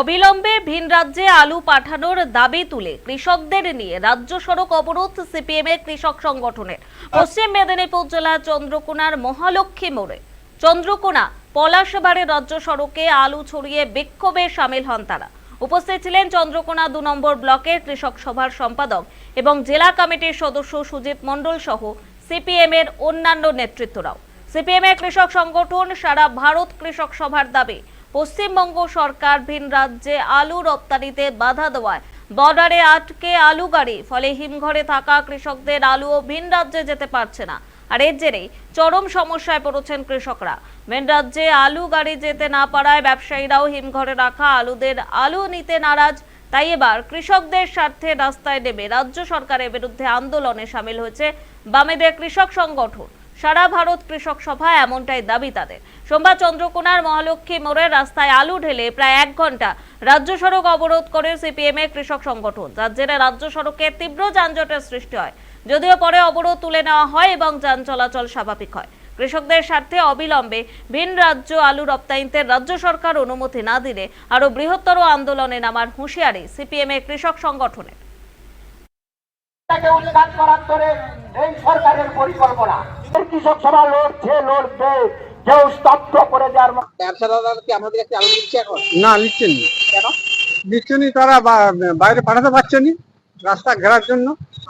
অবিলম্বে ভিন রাজ্যে আলু পাঠানোর দাবি তুলে কৃষকদের নিয়ে রাজ্য সড়ক অবরোধ সিপিএম এর কৃষক সংগঠনের। পশ্চিম মেদিনীপুর জেলার চন্দ্রকোনার মহালক্ষ্মী মোড়ে। চন্দ্রকোনা, পলাশবাড়ি রাজ্য সড়কে আলু ছড়িয়ে বিক্ষোভে সামিল হন তারা। উপস্থিত ছিলেন চন্দ্রকোনা দু নম্বর ব্লকের কৃষক সভার সম্পাদক এবং জেলা কমিটির সদস্য সুজিত মণ্ডল সহ সিপিএম এর অন্যান্য নেতৃত্বরাও। সিপিএম এর কৃষক সংগঠন সারা ভারত কৃষক সভার দাবি পশ্চিমবঙ্গ সরকার ভিন রাজ্যে আলু রপ্তানিতে বাধা দেওয়ায়। বর্ডারে আটকে আলু গাড়ি, ফলে হিমঘরে থাকা কৃষকদের আলুও ভিন রাজ্যে যেতে পারছে না। আর এর জেরেই চরম সমস্যায় পড়েছেন কৃষকরা। ভিন রাজ্যে আলু গাড়ি যেতে না পারায় ব্যবসায়ীরাও হিমঘরে রাখা আলুদের আলু নিতে নারাজ। তাই এবার কৃষকদের স্বার্থে রাস্তায় নেমে রাজ্য সরকারের বিরুদ্ধে আন্দোলনে সামিল হয়েছে বামেদের কৃষক সংগঠন। সারা ভারত কৃষক সভা এমনটাই দাবি তাদের। সোমবার চন্দ্রকোনার মহালক্ষ্মী মোড়ের রাস্তায় আলু ঢেলে প্রায় এক ঘণ্টা রাজ্য সড়ক অবরোধ করে সিপিএম এর কৃষক সংগঠন। যার জেরে রাজ্য সড়কে তীব্র যানজটের সৃষ্টি হয়। যদিও পরে অবরোধ তুলে নেওয়া হয় এবং যান চলাচল স্বাভাবিক হয়। কৃষকদের স্বার্থে অবিলম্বে ভিন রাজ্য আলু রপ্তানিতে রাজ্য সরকার অনুমতি না দিলে আরও বৃহত্তর আন্দোলনে নামার হুঁশিয়ারি সিপিএম এর কৃষক সংগঠনের। উৎখাত করার এই সরকারের পরিকল্পনা। কৃষক সভা লড়ছে লড়বে। কেউ স্তব্ধ করে দেওয়ার মতো ব্যবসাদাররা কি আমাদের কাছে আলু দিচ্ছে এখন? না নিচ্ছেন না কেন? নিচ্ছেন নি তারা বাইরে পাঠাতে পারছে নি রাস্তা ঘেরার জন্য।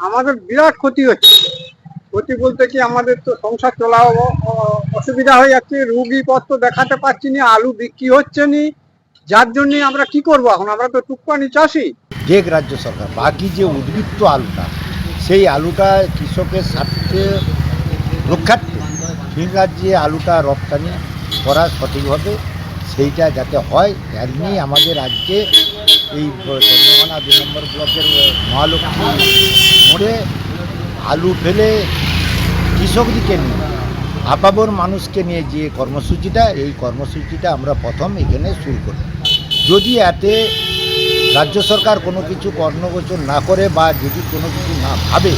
আমাদের বিরাট ক্ষতি হচ্ছে। ক্ষতি বলতে কি আমাদের তো সংসার চলা অসুবিধা হয়ে যাচ্ছে। রুগী পত্র দেখাতে পারছি না আলু বিক্রি হচ্ছে নি। যার জন্য আমরা কি করব এখন? আমরা তো টুকপানি চাষি। যে রাজ্য সরকার বাকি যে উদ্বৃত্ত আলুটা সেই আলুটা কৃষকের স্বার্থে রক্ষার্থে ভিন রাজ্যে আলুটা রপ্তানি করা সঠিকভাবে সেইটা যাতে হয় এর নিয়ে আমাদের আজকে এই চন্দ্রকোনা দুই নম্বর ব্লকের মহালক্ষ্মী মোড়ে আলু ফেলে কৃষকদিকে নিয়ে, আপাবর মানুষকে নিয়ে যে কর্মসূচিটা, এই কর্মসূচিটা আমরা প্রথম এখানে শুরু করি যদি এতে রাজ্য সরকার কোনো কিছু কর্ণগোচর না করে বা যদি কোনো কিছু না ভাবে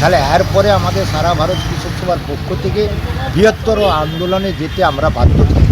তাহলে এরপরে আমাদের সারা ভারত কৃষক সভার পক্ষ থেকে বৃহত্তর আন্দোলনে যেতে আমরা বাধ্য থাকি।